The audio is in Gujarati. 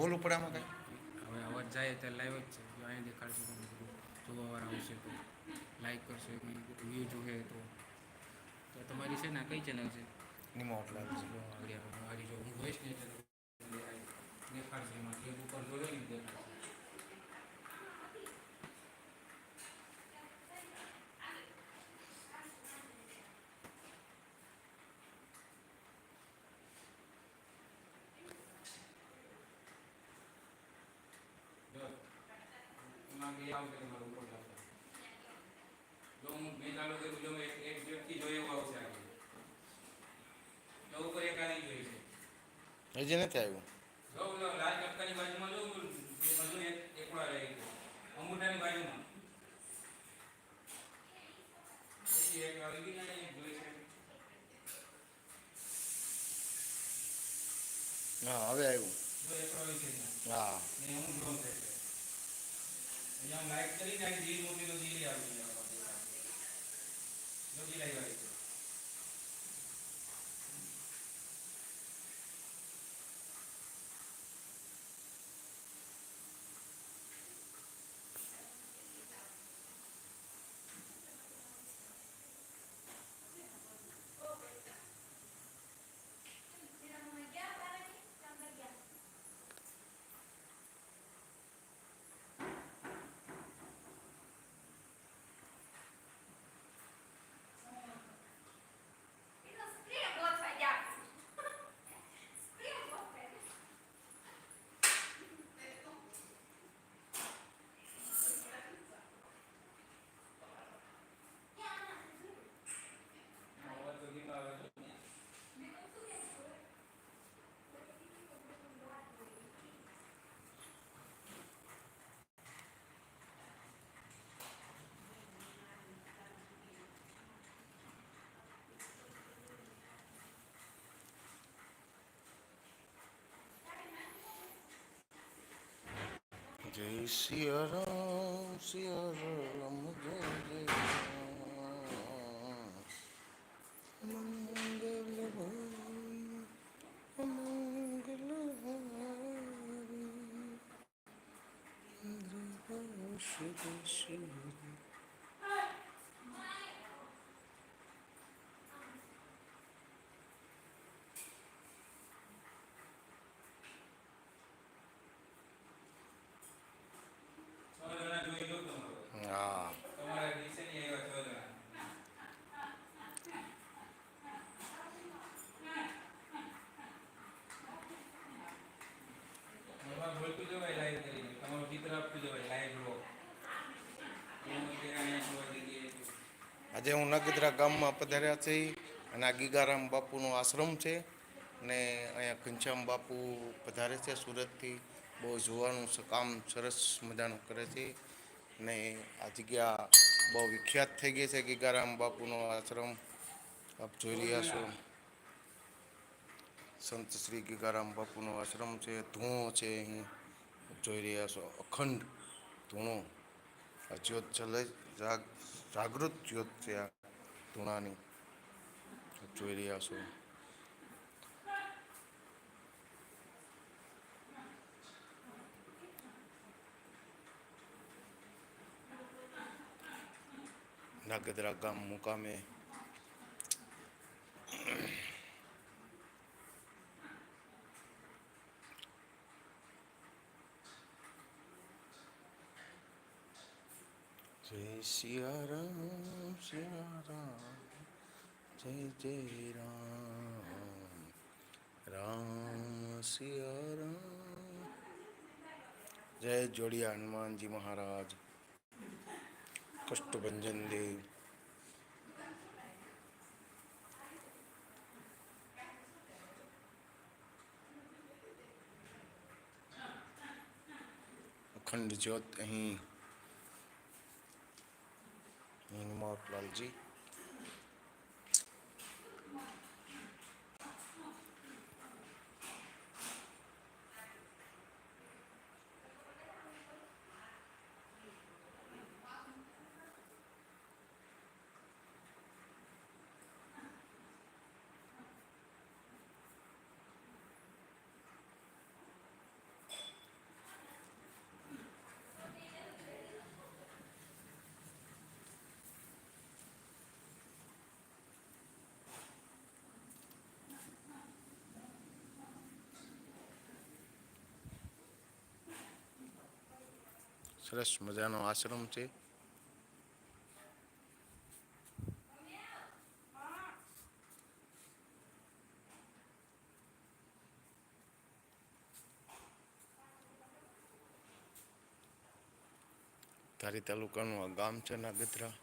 બોલવું પડે આમાં કઈ. હવે અવાજ જાય ત્યારે લાઈવ જ છે. જો અહીં દેખાડશે તો જોવાવાળા આવશે તો. લાઈક કરશે વ્યૂ જોઈએ તો. તો તમારી છે ને કઈ ચેનલ છે? નિમો એટલે મારી જો હું વોઇસ ને ચેનલ દેખાડશે એમાં ક્લિપ ઉપર જોયો ને દેખાડશે જો એમાં બે આવશે ઉપર જો હું મેં ચાલુ કર્યું જો એક એક વ્યક્તિ જો એવું આવશે આગળ જો ઉપર એક આની જોઈ છે. હજી નથી આવ્યું. જો ઓલો લાલ કટકાની બાજુમાં જો મજૂર એક રહી ગયો અંગૂઠાની બાજુમાં. એક આવી ગઈ ને એક જોઈ છે. હા હવે આવ્યું. હા. અહીંયા લાઈટ કરીને આ જીલ તો જીલ આવી દેખાય. જીલ આવી ગઈ सिया राम सिया राम जय जय मंगल मंगल हरि शिव शिव આજે હું નગદરા ગામમાં પધાર્યા છે અને આ ગીગારામ બાપુનો આશ્રમ છે અને અહીંયા ઘનશ્યામ બાપુ પધારે છે સુરતથી. બહુ જોવાનું કામ સરસ મજાનું કરે છે ને આ જગ્યા બહુ વિખ્યાત થઈ ગઈ છે ગીગારામ બાપુનો આશ્રમ. આપ જોઈ રહ્યા છો. સંત શ્રી ગીગારામ બાપુનો આશ્રમ છે, ધૂણો છે અહીં. જોઈ રહ્યા છો અખંડ ધૂણો. અચ્યોત જલે જાગ জাগৃত্যা তৃণানি একটু এড়িয়ে আসো নাগদ্রাগাম মুকামে जय सिया राम सिया राम, जय जय राम राम सिया राम। जय जोड़िया हनुमान जी महाराज, कष्टभंजन देव। अखंड ज्योत अहीं Plan સરસ મજાનો આશ્રમ છે. ધારી તાલુકાનું આ ગામ છે નાગદરા